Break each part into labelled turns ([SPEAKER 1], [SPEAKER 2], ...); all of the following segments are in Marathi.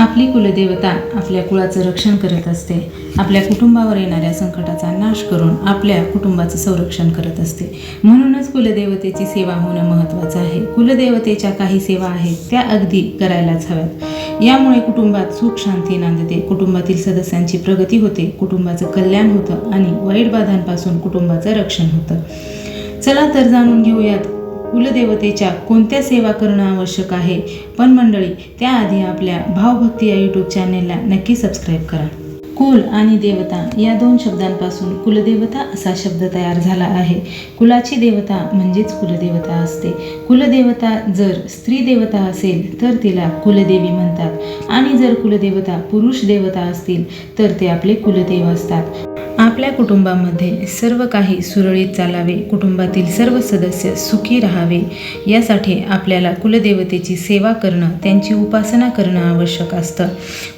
[SPEAKER 1] आपली कुलदेवता आपल्या कुळाचं रक्षण करत असते. आपल्या कुटुंबावर येणाऱ्या संकटाचा नाश करून आपल्या कुटुंबाचं संरक्षण करत असते. म्हणूनच कुलदेवतेची सेवा होणं महत्त्वाचं आहे. कुलदेवतेच्या काही सेवा आहेत त्या अगदी करायलाच हव्यात. यामुळे कुटुंबात सुख शांती नांदते. कुटुंबातील सदस्यांची प्रगती होते. कुटुंबाचं कल्याण होतं आणि वाईट बाधांपासून कुटुंबाचं रक्षण होतं. चला तर जाणून घेऊयात कुलदेवतेच्या कोणत्या सेवा करणं आवश्यक आहे? पण मंडळी त्याआधी आपल्या भावभक्ती या यूट्यूब चॅनेलला नक्की सबस्क्राईब करा. कुल आणि देवता या दोन शब्दांपासून कुलदेवता असा शब्द तयार झाला आहे. कुलाची देवता म्हणजेच कुलदेवता असते. कुलदेवता जर स्त्री देवता असेल तर तिला कुलदेवी म्हणतात. आणि जर कुलदेवता पुरुष देवता असतील तर ते आपले कुलदेव असतात. आपल्या कुटुंबामध्ये सर्व काही सुरळीत चालावे कुटुंबातील सर्व सदस्य सुखी राहावे यासाठी आपल्याला कुलदेवतेची सेवा करणं त्यांची उपासना करणं आवश्यक असतं.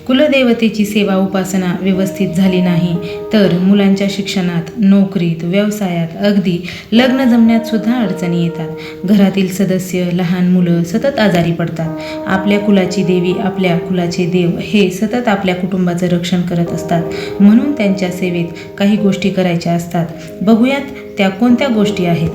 [SPEAKER 1] कुलदेवतेची सेवा उपासना व्यवस्थित झाली नाही तर मुलांच्या शिक्षणात नोकरीत व्यवसायात अगदी लग्न जमण्यात सुद्धा अडचणी येतात. घरातील सदस्य लहान मुलं सतत आजारी पडतात. आपल्या कुलाची देवी आपल्या कुलाचे देव हे सतत आपल्या कुटुंबाचं रक्षण करत असतात. म्हणून त्यांच्या सेवेत काही गोष्टी करायच्या असतात. बघूयात त्या कोणत्या गोष्टी आहेत.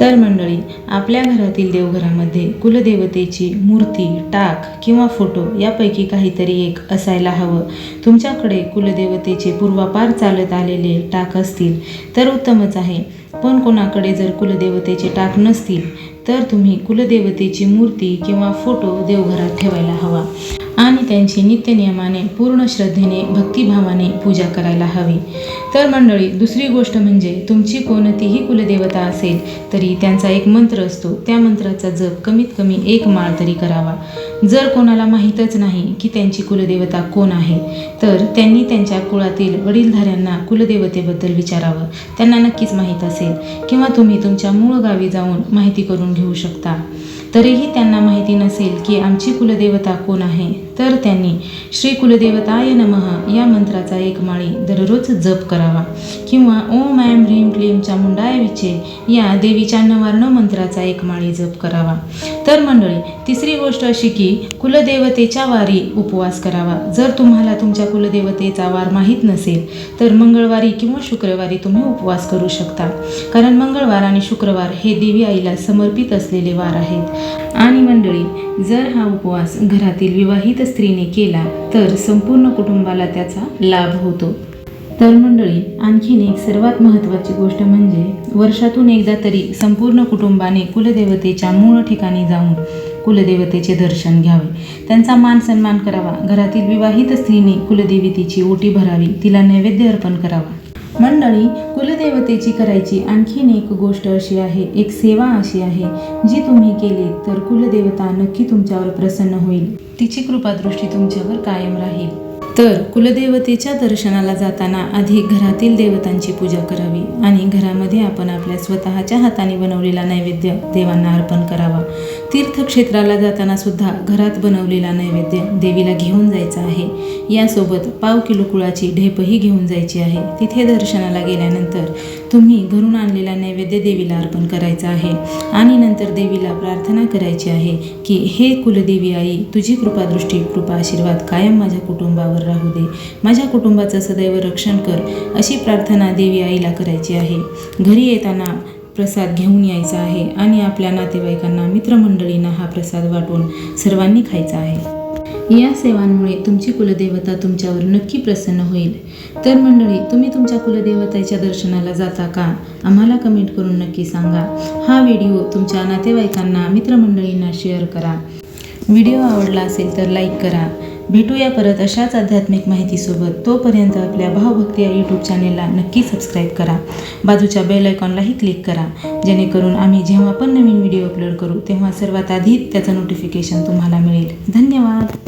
[SPEAKER 1] तर मंडळी आपल्या घरातील देवघरामध्ये कुलदेवतेची मूर्ती टाक किंवा फोटो यापैकी काहीतरी एक असायला हवं. तुमच्याकडे कुलदेवतेचे पूर्वापार चालत आलेले टाक असतील तर उत्तमच आहे. पण कोणाकडे जर कुलदेवतेचे टाक नसतील तर तुम्ही कुलदेवतेची मूर्ती किंवा फोटो देवघरात ठेवायला हवा. आणि त्यांची नित्यनियमाने पूर्ण श्रद्धेने भक्तिभावाने पूजा करायला हवी. तर मंडळी दुसरी गोष्ट म्हणजे तुमची कोणतीही कुलदेवता असेल तरी त्यांचा एक मंत्र असतो. त्या मंत्राचा जप कमीत कमी एक माळ तरी करावा. जर कोणाला माहीतच नाही की त्यांची कुलदेवता कोण आहे तर त्यांनी त्यांच्या कुळातील वडीलधाऱ्यांना कुलदेवतेबद्दल विचारावं. त्यांना नक्कीच माहीत असेल. किंवा तुम्ही तुमच्या मूळ गावी जाऊन माहिती करून घेऊ शकता. तरीही त्यांना माहिती नसेल की आमची कुलदेवता कोण आहे. तर त्यांनी श्री कुलदेवताय नमः या मंत्राचा एक माळी दररोज जप करावा. किंवा ओम ऐम ह्रीम क्लीमच्या चामुंडाय विचे या देवीच्या नवार्ण मंत्राचा एक माळी जप करावा. तर मंडळी तिसरी गोष्ट अशी की कुलदेवतेच्या वारी उपवास करावा. जर तुम्हाला तुमच्या कुलदेवतेचा वार माहीत नसेल तर मंगळवारी किंवा शुक्रवारी तुम्ही उपवास करू शकता. कारण मंगळवार आणि शुक्रवार हे देवी आईला समर्पित असलेले वार आहेत. आणि मंडळी जर हा उपवास घरातील विवाहित स्त्रीने केला तर संपूर्ण कुटुंबाला त्याचा लाभ होतो. तर मंडळी आणखीन एक सर्वात महत्त्वाची गोष्ट म्हणजे वर्षातून एकदा तरी संपूर्ण कुटुंबाने कुलदेवतेच्या मूळ ठिकाणी जाऊन कुलदेवतेचे दर्शन घ्यावे. त्यांचा मान सन्मान करावा. घरातील विवाहित स्त्रीने कुलदेवतेची ओटी भरावी. तिला नैवेद्य अर्पण करावा. मंडळी कुलदेवतेची करायची आणखीन एक गोष्ट अशी आहे एक सेवा अशी आहे जी तुम्ही केली तर कुलदेवता नक्की तुमच्यावर प्रसन्न होईल. तिची कृपादृष्टी तुमच्यावर कायम राहील. तर कुलदेवतेच्या दर्शनाला जाताना आधी घरातील देवतांची पूजा करावी आणि घरामध्ये आपण आपल्या स्वतःच्या हाताने बनवलेला नैवेद्य देवांना अर्पण करावा. तीर्थक्षेत्राला जाताना सुद्धा घरात बनवलेला नैवेद्य देवीला घेऊन जायचा आहे. यासोबत पाव किलो कुळाची ढेपही घेऊन जायची आहे. तिथे दर्शनाला गेल्यानंतर तुम्ही घरून आणलेला नैवेद्य देवीला अर्पण करायचा आहे. आणि नंतर देवीला प्रार्थना करायची आहे की हे कुलदेवी आई तुझी कृपादृष्टी कृपा आशीर्वाद कायम माझ्या कुटुंबावर राहू दे. माझ्या कुटुंबाचं सदैव रक्षण कर अशी प्रार्थना देवी आईला करायची आहे. घरी येताना प्रसाद घेऊन यायचा आहे आणि आपल्या नातेवाईकांना मित्रमंडळींना हा प्रसाद वाटून सर्वांनी खायचा आहे. या सेवांमुळे तुमची कुलदेवता तुमच्यावर नक्की प्रसन्न होईल. तर मंडळी तुम्ही तुमच्या कुलदेवतेच्या दर्शनाला जाता का? आम्हाला कमेंट करून नक्की सांगा. हा व्हिडिओ तुमच्या नातेवाईकांना मित्रमंडळींना शेअर करा. व्हिडिओ आवडला असेल तर लाईक करा. भेटूया परत अशाच आध्यात्मिक माहितीसोबत. तोपर्यंत आपल्या भावभक्ती या यूट्यूब चॅनेलला नक्की सबस्क्राईब करा. बाजूच्या बेल आयकॉनलाही क्लिक करा. जेणेकरून आम्ही जेव्हा पण नवीन व्हिडिओ अपलोड करू तेव्हा सर्वात आधी त्याचं नोटिफिकेशन तुम्हाला मिळेल. धन्यवाद!